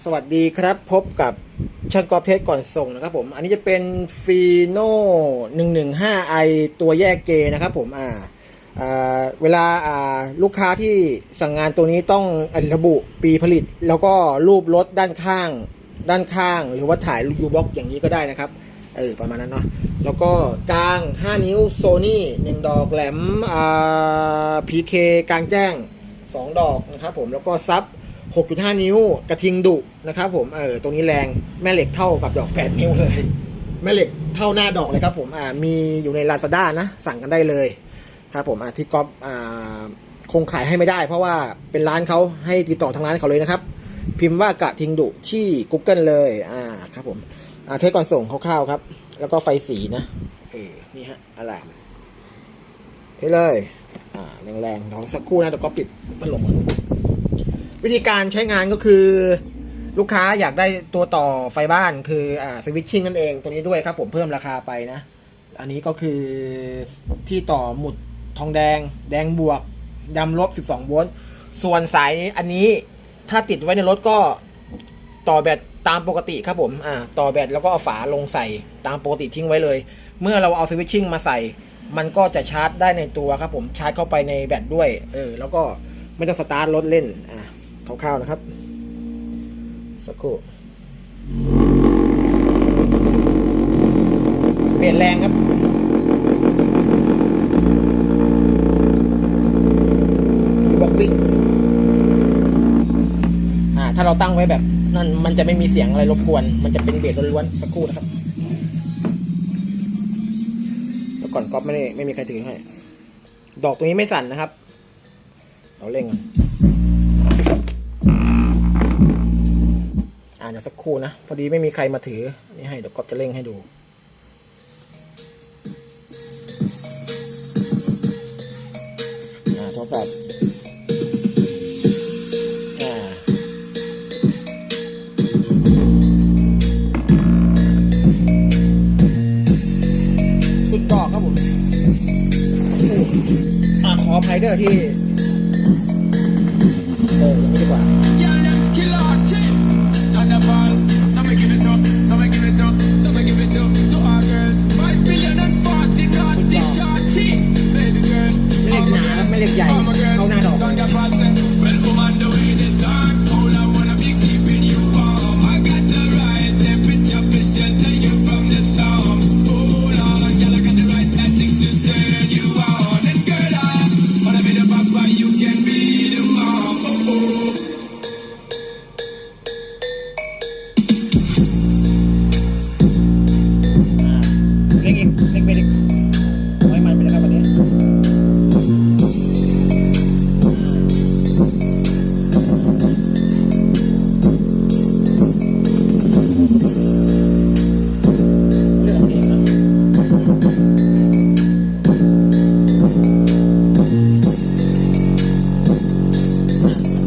สวัสดีครับพบกับช่างกอล์ฟเทสก่อนส่งนะครับผมอันนี้จะเป็นฟีโน่115 i ตัวแยกเกนะครับผมอ่าเวลาลูกค้าที่สั่งงานตัวนี้ต้องระบุปีผลิต แล้วก็รูปรถด้านข้าง ด้านข้าง หรือว่าถ่ายยูบ็อกอย่างนี้ก็ได้นะครับเออประมาณนั้นเนาะแล้วก็กลาง 5 นิ้วโซนี่1ดอกแหลมอ่า PK กลางแจ้ง 2 ดอกนะครับผมแล้วก็ซับ 6.5 นิ้วกระทิงดุนะครับผมเออตรงนี้แรงแม่เหล็กเท่ากับดอก 8 นิ้วเลย แม่เหล็กเท่าหน้าดอกเลยครับผมอ่ามีอยู่ใน Lazada นะ สั่งกันได้เลยครับผมอ่าที่ก๊อฟอ่าคงขายให้ไม่ได้ เพราะว่าเป็นร้านเขาให้ติดต่อทางร้านเขาเลยนะครับ พิมพ์ว่ากระทิงดุที่ Google เลยอ่าครับผมอ่าเทสก่อนส่งคร่าวๆครับ แล้วก็ไฟสีนะเออนี่ฮะอะลามเทสเลยอ่าแรงๆเดี๋ยวสักครู่นะเดี๋ยวก็ปิดพัดลมก่อน วิธีการใช้งานก็คือ ลูกค้าอยากได้ตัวต่อไฟบ้านคืออ่าสวิตชิ่งนั่นเองตัวนี้ด้วยครับผมเพิ่มราคาไปนะ อันนี้ก็คือที่ต่อหมุดทองแดง แดงบวกดำลบ 12 โวลต์ส่วนสายนี้อันนี้ถ้าติดไว้ในรถก็ต่อแบตตามปกติครับผมอ่าต่อแบตแล้วก็เอาฝาลงใส่ตามปกติทิ้งไว้เลย เมื่อเราเอาสวิตชิ่งมาใส่ มันก็จะชาร์จได้ในตัวครับผมชาร์จเข้าไปในแบตด้วย เออ แล้วก็ไม่ต้องสตาร์ทรถเล่นอ่า คร่าวๆนะครับ สักครู่เปลี่ยนแรงครับบอกวิ่งอ่าถ้าเราตั้งไว้แบบนั่นมันจะไม่มีเสียงอะไรรบกวน มันจะเป็นเบสล้วนๆสักครู่นะครับแล้วก่อนก๊อฟไม่ได้ไม่มีใครถือให้ ดอกตรงนี้ไม่สั่นนะครับ เราเร่งกัน ยวสักครู่นะ พอดีไม่มีใครมาถือ นี่ให้เดี๋ยวก๊อฟจะเร่งให้ดูอ่าโทรศัพท์อ่าสุดดอกครับผมอ่าขออภัยเด้อที่ เอออย่ดีกว่า เล่งอีกเล่งไปอีกไว้มันไปแล้วครับวันนี้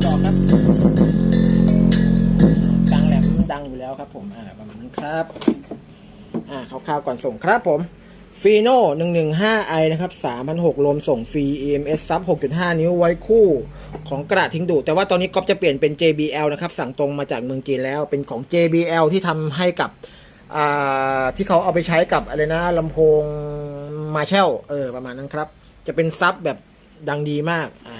ต่อครับดังแหลมดังอยู่แล้วครับผม อ่า ประมาณนั้นครับ คร่าวๆก่อนส่งครับผมฟีโน่115 i นะครับ3,600รวมส่งฟรี EMS ซับ 6.5 นิ้วไว้คู่ของกระดาษทิ้งดู แต่ว่าตอนนี้ก๊อฟจะเปลี่ยนเป็น JBL นะครับ สั่งตรงมาจากเมืองจีนแล้ว เป็นของ JBL ที่ทำให้กับที่เขาเอาไปใช้กับอะไรนะลำโพงมาเชลเออ ประมาณนั้นครับ จะเป็นซับแบบดังดีมากอ่า